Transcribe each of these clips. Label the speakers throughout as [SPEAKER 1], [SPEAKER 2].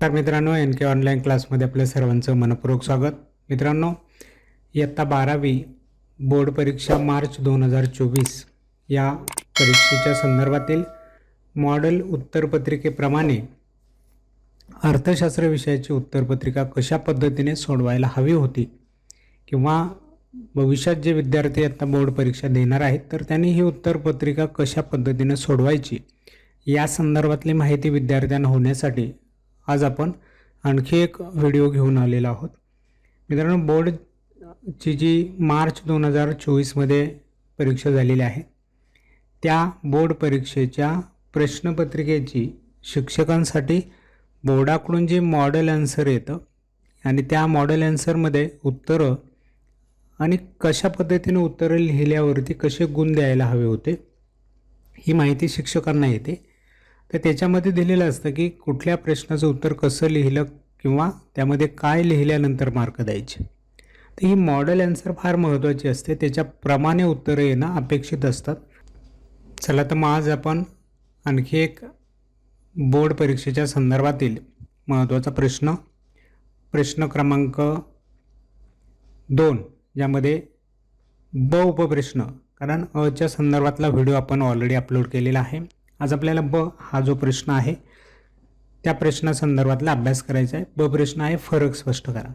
[SPEAKER 1] तर मित्रांनो एन के ऑनलाईन क्लासमध्ये आपल्या सर्वांचं मनपूर्वक स्वागत. मित्रांनो इयत्ता बारावी बोर्ड परीक्षा मार्च दोन हजार चोवीस या परीक्षेच्या संदर्भातील मॉडेल उत्तरपत्रिकेप्रमाणे अर्थशास्त्र विषयाची उत्तरपत्रिका कशा पद्धतीने सोडवायला हवी होती किंवा भविष्यात जे विद्यार्थी आता बोर्ड परीक्षा देणार आहेत तर त्यांनी ही उत्तरपत्रिका कशा पद्धतीने सोडवायची या संदर्भातली माहिती विद्यार्थ्यांना होण्यासाठी आज आपण आणखी एक व्हिडिओ घेऊन आलेलो आहोत. मित्रांनो बोर्डची जी मार्च दोन हजार चोवीसमध्ये परीक्षा झालेली आहे त्या बोर्ड परीक्षेच्या प्रश्नपत्रिकेची शिक्षकांसाठी बोर्डाकडून जे मॉडेल आन्सर येतं आणि त्या मॉडेल आन्सरमध्ये उत्तरं आणि कशा पद्धतीने उत्तरं लिहिल्यावरती कसे गुण द्यायला हवे होते ही माहिती शिक्षकांना येते. तर त्याच्यामध्ये दिलेलं असतं की कुठल्या प्रश्नाचं उत्तर कसं लिहिलं किंवा त्यामध्ये काय लिहिल्यानंतर मार्क द्यायचे. तर ही मॉडेल आन्सर फार महत्त्वाची असते. त्याच्याप्रमाणे उत्तरं येणं अपेक्षित असतात. चला तर मग आज आपण आणखी एक बोर्ड परीक्षेच्या संदर्भातील महत्त्वाचा प्रश्न प्रश्न क्रमांक दोन ज्यामध्ये ब उपप्रश्न कारण अच्या संदर्भातला व्हिडिओ आपण ऑलरेडी अपलोड केलेला आहे. आज आपल्याला ब हा जो प्रश्न आहे त्या प्रश्नासंदर्भातला अभ्यास करायचा आहे. ब प्रश्न आहे फरक स्पष्ट करा.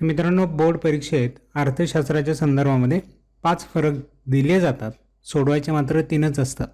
[SPEAKER 1] मित्रांनो बोर्ड परीक्षेत अर्थशास्त्राच्या संदर्भामध्ये पाच फरक दिले जातात. सोडवायचे मात्र तीनच असतात.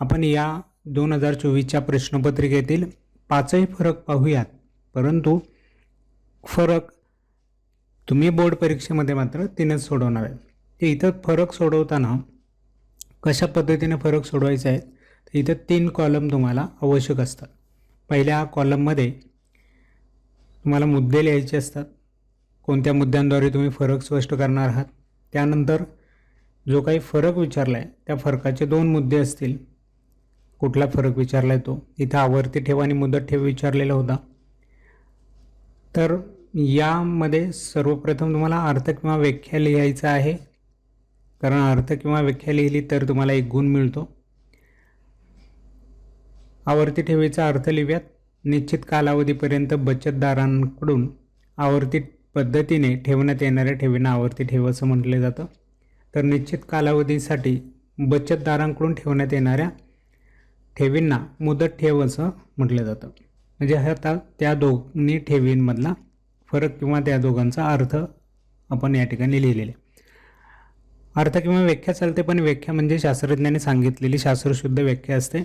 [SPEAKER 1] आपण या दोन हजार चोवीसच्या प्रश्नपत्रिकेतील पाचही फरक पाहूयात. परंतु फरक तुम्ही बोर्ड परीक्षेमध्ये मात्र तीनच सोडवणार आहेत. ते इथं फरक सोडवताना कशा पद्धतीने फरक सोडवायचे आहेत तर इथं तीन कॉलम तुम्हाला आवश्यक असतात. पहिल्या कॉलममध्ये तुम्हाला मुद्दे लिहायचे असतात. कोणत्या मुद्द्यांद्वारे तुम्ही फरक स्पष्ट करणार आहात? त्यानंतर जो काही फरक विचारला आहे त्या फरकाचे दोन मुद्दे असतील. कुठला फरक विचारला आहे तो? इथं आवर्ती ठेव आणि मुदत ठेव विचारलेला होता. तर यामध्ये सर्वप्रथम तुम्हाला अर्थ किंवा व्याख्या लिहायचा आहे. कारण अर्थ किंवा व्याख्या लिहिली तर तुम्हाला एक गुण मिळतो. आवर्ती ठेवीचा अर्थ लिव्यात निश्चित कालावधीपर्यंत बचतदारांकडून आवर्ती पद्धतीने ठेवण्यात येणाऱ्या ठेवींना आवर्ती ठेव असं म्हटलं जातं. तर निश्चित कालावधीसाठी बचतदारांकडून ठेवण्यात येणाऱ्या ठेवींना मुदत ठेव असं म्हटलं जातं. म्हणजे हा आता त्या दोन्ही ठेवींमधला फरक किंवा त्या दोघांचा अर्थ आपण या ठिकाणी लिहिलेले अर्थ किंवा व्याख्या चालते पण व्याख्या म्हणजे शास्त्रज्ञाने सांगितलेली शास्त्रशुद्ध व्याख्या असते.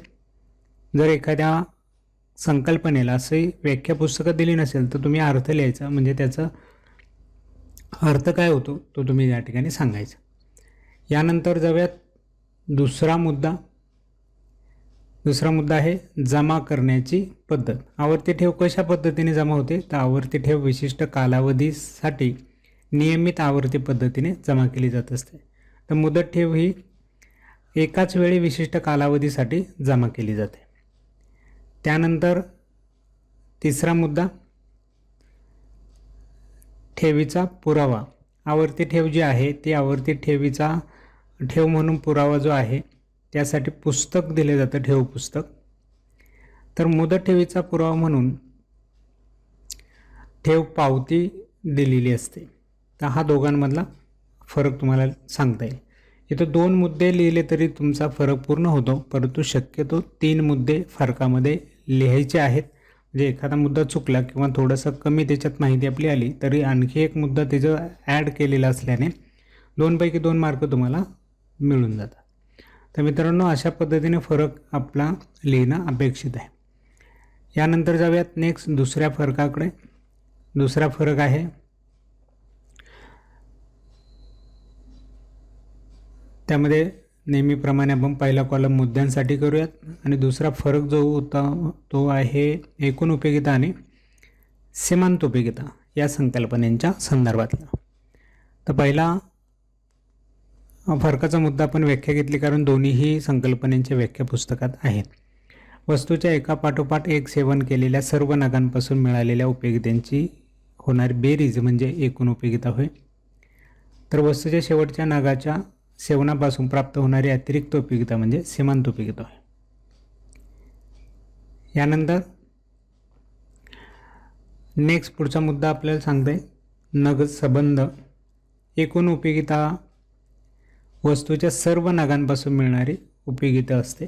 [SPEAKER 1] जर एखाद्या संकल्पनेला असे व्याख्या पुस्तकं दिली नसेल तर तुम्ही अर्थ लिहायचा म्हणजे त्याचा अर्थ काय होतो तो तुम्ही या ठिकाणी सांगायचा. यानंतर जाऊयात दुसरा मुद्दा. दुसरा मुद्दा आहे जमा करण्याची पद्धत. आवर्ती ठेव कशा पद्धतीने जमा होते? तर आवर्ती ठेव विशिष्ट कालावधीसाठी नियमित आवर्ती पद्धतीने जमा केली जात असते. तर मुदत ठेव ही एकाच वेळी विशिष्ट कालावधीसाठी जमा केली जाते. त्यानंतर तिसरा मुद्दा ठेवीचा पुरावा. आवर्ती ठेव जी आहे ती आवर्ती ठेवीचा ठेव म्हणून पुरावा जो आहे त्यासाठी पुस्तक दिले जातं ठेव पुस्तक. तर मुदत ठेवीचा पुरावा म्हणून ठेव पावती दिलेली असते. तर हा दोघांमधला फरक तुम्हाला सांगता येईल. इथं दोन मुद्दे लिहिले तरी तुमचा फरक पूर्ण होतो परंतु शक्यतो तीन मुद्दे फरकामध्ये लिहायचे आहेत. म्हणजे एखादा मुद्दा चुकला किंवा थोडंसं कमी त्याच्यात माहिती आपली आली तरी आणखी एक मुद्दा त्याचं ॲड केलेला असल्याने दोनपैकी दोन मार्क तुम्हाला मिळून जातात. तर मित्रांनो अशा पद्धतीने फरक आपला लिहिणं अपेक्षित आहे. यानंतर जाऊयात नेक्स्ट दुसऱ्या फरकाकडे. दुसरा फरक आहे त्यामध्ये नेहमीप्रमाणे आपण पहिला कॉलम मुद्द्यांसाठी करूयात. आणि दुसरा फरक जो होता तो आहे एकूण उपयोगिता आणि सीमांत उपयोगिता या संकल्पनेच्या संदर्भातला. तर पहिला फरकाचा मुद्दा आपण व्याख्या घेतली कारण दोन्हीही संकल्पनेच्या व्याख्या पुस्तकात आहेत. वस्तूच्या एका पाठोपाठ एक सेवन केलेल्या सर्व नगांपासून मिळालेल्या उपयोगितांची होणारी बेरीज म्हणजे एकूण उपयोगिता होय. तर वस्तूच्या शेवटच्या नागाच्या सेवनापासून प्राप्त होणारी अतिरिक्त उपयोगिता म्हणजे सीमांत उपयोगिता यानंतर नेक्स्ट पुढचा मुद्दा आपल्याला सांगते नग संबंध. एकूण उपयोगिता वस्तूच्या सर्व नगांपासून मिळणारी उपयोगिता असते.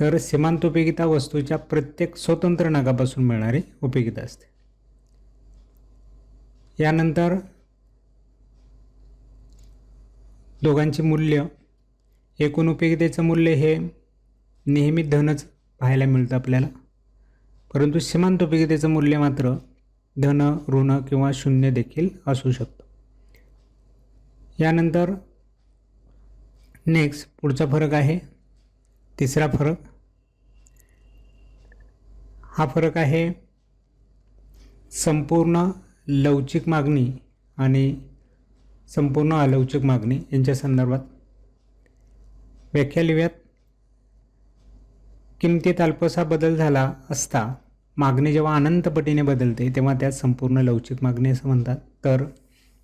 [SPEAKER 1] तर सीमांत उपयोगिता वस्तूच्या प्रत्येक स्वतंत्र नगापासून मिळणारी उपयोगिता असते. यानंतर दोघांचे मूल्य एकूण उपयोगितेचं मूल्य हे नेहमी धनच पाहायला मिळतं आपल्याला. परंतु सीमांत उपयोगितेचं मूल्य मात्र धन ऋण किंवा शून्य देखील असू शकतं. यानंतर नेक्स्ट पुढचा फरक आहे तिसरा फरक. हा फरक आहे संपूर्ण लवचिक मागणी आणि संपूर्ण अलवचिक मागणी यांच्या संदर्भात व्याख्या लिव्यात किमतीत अल्पसा बदल झाला असता मागणी जेव्हा अनंतपटीने बदलते तेव्हा त्यात संपूर्ण लवचिक मागणी असं म्हणतात. तर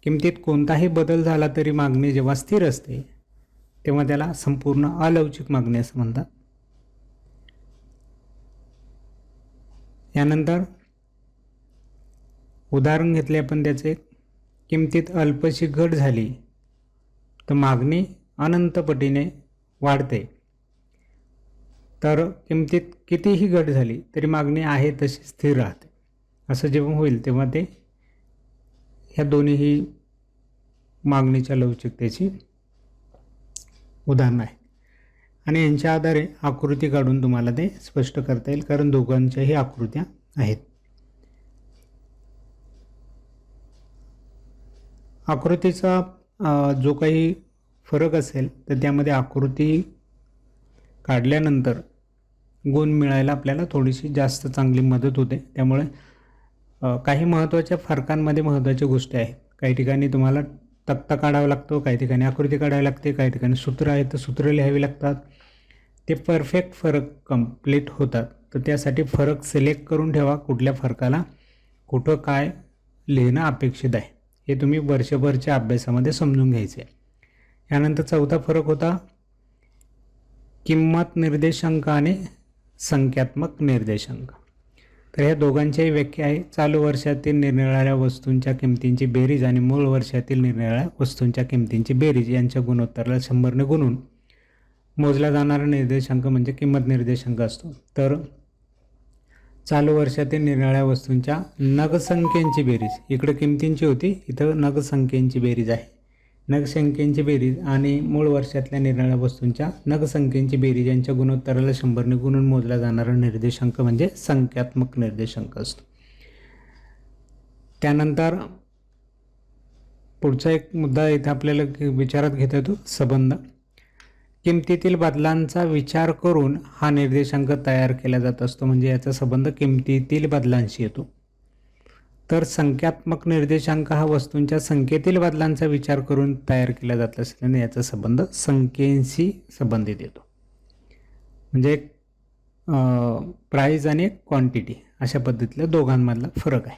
[SPEAKER 1] किमतीत कोणताही बदल झाला तरी मागणी जेव्हा स्थिर असते तेव्हा त्याला संपूर्ण अलवचिक मागणी असं म्हणतात. यानंतर उदाहरण घेतले आपण त्याचे. किमतीत अल्पशी घट झाली तर मागणी अनंतपटीने वाढते. तर किमतीत कितीही घट झाली तरी मागणी आहे तशी स्थिर राहते. असं जेव्हा होईल तेव्हा ते ह्या दोन्हीही मागणीच्या लवचिकतेची उदाहरणं आहे आणि यांच्या आधारे आकृती काढून तुम्हाला ते स्पष्ट करता येईल कारण दोघांच्याही आकृत्या आहेत. आकृतीचा जो काही फरक असेल तर त्यामध्ये आकृती काढल्यानंतर गुण मिळायला आपल्याला थोडीशी जास्त चांगली मदत होते. त्यामुळे काही महत्त्वाच्या फरकांमध्ये महत्त्वाच्या गोष्टी आहेत काही ठिकाणी तुम्हाला तक्ता काढावा लागतो काही ठिकाणी आकृती काढावी लागते काही ठिकाणी सूत्र आहेत तर सूत्र लिहावी लागतात. ते परफेक्ट फरक कंप्लीट होतात. तर त्यासाठी फरक सिलेक्ट करून ठेवा कुठल्या फरकाला कुठं काय लिहिणं अपेक्षित आहे. हे तुम्ही वर्षभरच्या अभ्यासामध्ये समजून घ्यायचे. यानंतर चौथा फरक होता किंमत निर्देशांक आणि संख्यात्मक निर्देशांक. तर ह्या दोघांच्याही व्याख्या आहे चालू वर्षातील निरनिराळ्या वस्तूंच्या किमतींची बेरीज आणि मूळ वर्षातील निरनिराळ्या वस्तूंच्या किमतींची बेरीज यांच्या गुणोत्तराला शंभरने गुणून मोजला जाणारा निर्देशांक म्हणजे किंमत निर्देशांक असतो. तर चालू वर्षातील निराळ्या वस्तूंच्या नगसंख्येची बेरीज. इकडं किमतींची होती इथं नगसंख्येची बेरीज आहे. नगसंख्येची बेरीज आणि मूळ वर्षातल्या निराळ्या वस्तूंच्या नगसंख्येची बेरीज यांच्या गुणोत्तराला शंभरने गुणून मोजला जाणारा निर्देशांक म्हणजे संख्यात्मक निर्देशांक असतो. त्यानंतर पुढचा एक मुद्दा इथं आपल्याला विचारात घेता येतो संबंध. किमतीतील बदलांचा विचार करून हा निर्देशांक तयार केला जात असतो. म्हणजे याचा संबंध किमतीतील बदलांशी येतो. तर संख्यात्मक निर्देशांक हा वस्तूंच्या संख्येतील बदलांचा विचार करून तयार केला जात असल्याने याचा संबंध संख्येशी संबंधित येतो. म्हणजे प्राईज आणि क्वांटिटी अशा पद्धतीतल्या दोघांमधला फरक आहे.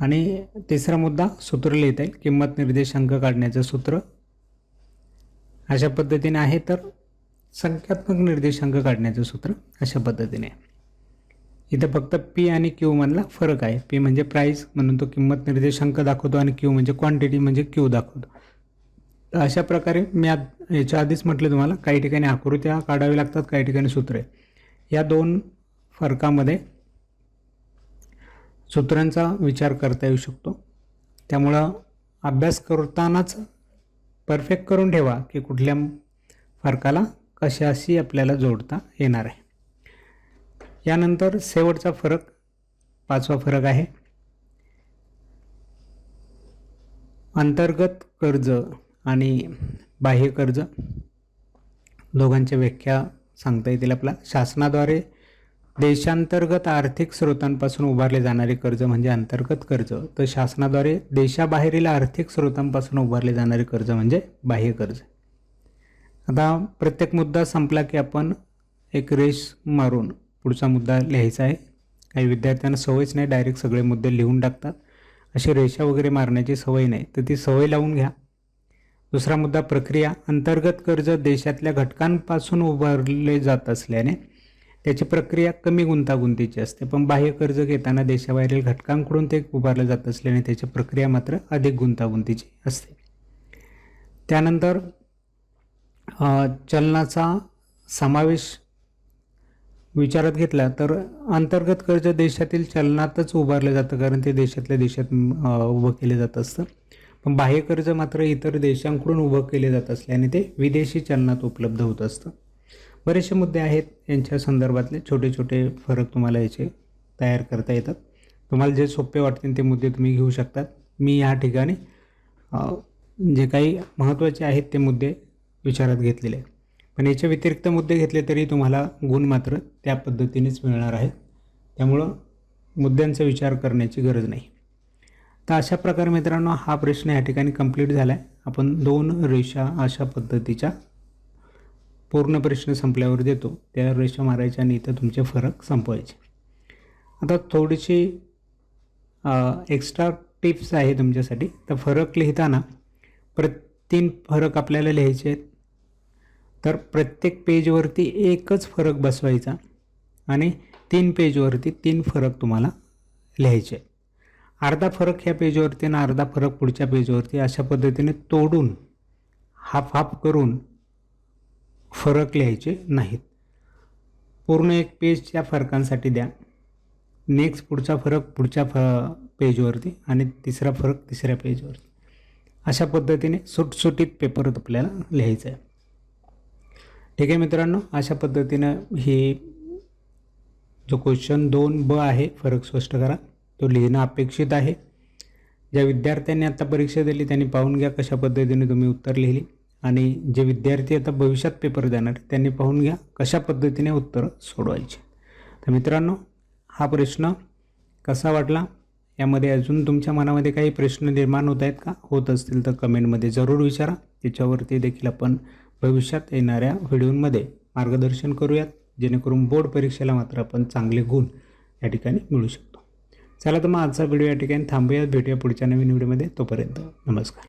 [SPEAKER 1] आणि तिसरा मुद्दा सूत्र लिहिता येईल. किंमत निर्देशांक काढण्याचं सूत्र. अशा पद्धतीने आहे तर संख्यात्मक निर्देशांक काढण्याचं सूत्र अशा पद्धतीने इथं फक्त पी आणि क्यू मधला फरक आहे. पी म्हणजे प्राईस म्हणून तो किंमत निर्देशांक दाखवतो आणि क्यू म्हणजे क्वांटिटी म्हणजे क्यू दाखवतो. तर अशा प्रकारे मी आद याच्या आधीच म्हटलं तुम्हाला काही ठिकाणी आकृत्या काढावी लागतात काही ठिकाणी सूत्रे या दोन फरकामध्ये सूत्रांचा विचार करता येऊ शकतो. त्यामुळं अभ्यास करतानाच परफेक्ट करून ठेवा की कुठल्या फरकाला कशाशी आपल्याला जोडता येणार आहे. यानंतर शेवटचा फरक पाचवा फरक आहे. अंतर्गत कर्ज आणि बाह्य कर्ज दोघांच्या व्याख्या सांगता येतील आपला शासनाद्वारे देशांतर्गत आर्थिक स्रोतांपासून उभारले जाणारे कर्ज म्हणजे अंतर्गत कर्ज. तर शासनाद्वारे देशाबाहेरील आर्थिक स्रोतांपासून उभारले जाणारे कर्ज म्हणजे बाह्य कर्ज. आता प्रत्येक मुद्दा संपला की आपण एक रेस मारून पुढचा मुद्दा लिहायचा आहे. काही विद्यार्थ्यांना सवयच नाही डायरेक्ट सगळे मुद्दे लिहून टाकतात. अशी रेषा वगैरे मारण्याची सवय नाही तर ती सवय लावून घ्या. दुसरा मुद्दा प्रक्रिया. अंतर्गत कर्ज देशातल्या घटकांपासून उभारले जात असल्याने त्याची प्रक्रिया कमी गुंतागुंतीची असते. पण बाह्य कर्ज घेताना देशाबाहेरील घटकांकडून ते उभारलं जात असल्याने त्याची प्रक्रिया मात्र अधिक गुंतागुंतीची असते. त्यानंतर चलनाचा समावेश विचारात घेतला तर अंतर्गत कर्ज देशातील चलनातच उभारलं जातं कारण ते देशातल्या देशात उभं केलं जात असतं. पण बाह्य कर्ज मात्र इतर देशांकडून उभं केले जात असल्याने ते विदेशी चलनात उपलब्ध होत असतं. बरेचसे मुद्दे आहेत यांच्या संदर्भातले. छोटे छोटे फरक तुम्हाला याचे तयार करता येतात. तुम्हाला जे सोपे वाटतील ते मुद्दे तुम्ही घेऊ शकतात. मी या ठिकाणी जे काही महत्त्वाचे आहेत ते मुद्दे विचारात घेतलेले आहेत. पण याच्या व्यतिरिक्त मुद्दे घेतले तरी तुम्हाला गुण मात्र त्या पद्धतीनेच मिळणार आहेत. त्यामुळं मुद्द्यांचा विचार करण्याची गरज नाही. तर अशा प्रकारे मित्रांनो हा प्रश्न या ठिकाणी कंप्लीट झाला आहे आपण दोन रेषा अशा पद्धतीच्या पूर्ण प्रश्न संपल्यावर देतो. त्या रेषा मारायच्या आणि इथं तुमचे फरक संपवायचे. आता थोडीशी एक्स्ट्रा टिप्स आहे तुमच्यासाठी. तर फरक लिहिताना प्र तीन फरक आपल्याला लिहायचे आहेत. तर प्रत्येक पेजवरती एकच फरक बसवायचा आणि तीन पेजवरती तीन फरक तुम्हाला लिहायचे अर्धा फरक ह्या पेजवरती आणि अर्धा फरक पुढच्या पेजवरती अशा पद्धतीने तोडून हाफ हाफ करून फरक लिहायचे नाहीत. पूर्ण एक पेज त्या फरकांसाठी द्या. नेक्स्ट पुढचा फरक पुढच्या फ पेजवरती आणि तिसरा फरक तिसऱ्या पेजवरती अशा पद्धतीने सुटसुटीत पेपर आपल्याला लिहायचं आहे. ठीक आहे मित्रांनो अशा पद्धतीनं ही जो क्वेश्चन दोन ब आहे फरक स्पष्ट करा. तो लिहिणं अपेक्षित आहे. ज्या विद्यार्थ्यांनी आत्ता परीक्षा दिली त्यांनी पाहून घ्या कशा पद्धतीने तुम्ही उत्तर लिहिली. आणि जे विद्यार्थी आता भविष्यात पेपर देणार त्यांनी पाहून घ्या कशा पद्धतीने उत्तरं सोडवायची. तर मित्रांनो हा प्रश्न कसा वाटला? यामध्ये अजून तुमच्या मनामध्ये काही प्रश्न निर्माण होत आहेत का? होत असतील तर कमेंटमध्ये जरूर विचारा. त्याच्यावरती देखील आपण भविष्यात येणाऱ्या व्हिडिओमध्ये मार्गदर्शन करूयात जेणेकरून बोर्ड परीक्षेला मात्र आपण चांगले गुण या ठिकाणी मिळू शकतो. चला तर मग आजचा व्हिडिओ या ठिकाणी थांबूयात. भेटूया पुढच्या नवीन व्हिडिओमध्ये. तोपर्यंत नमस्कार.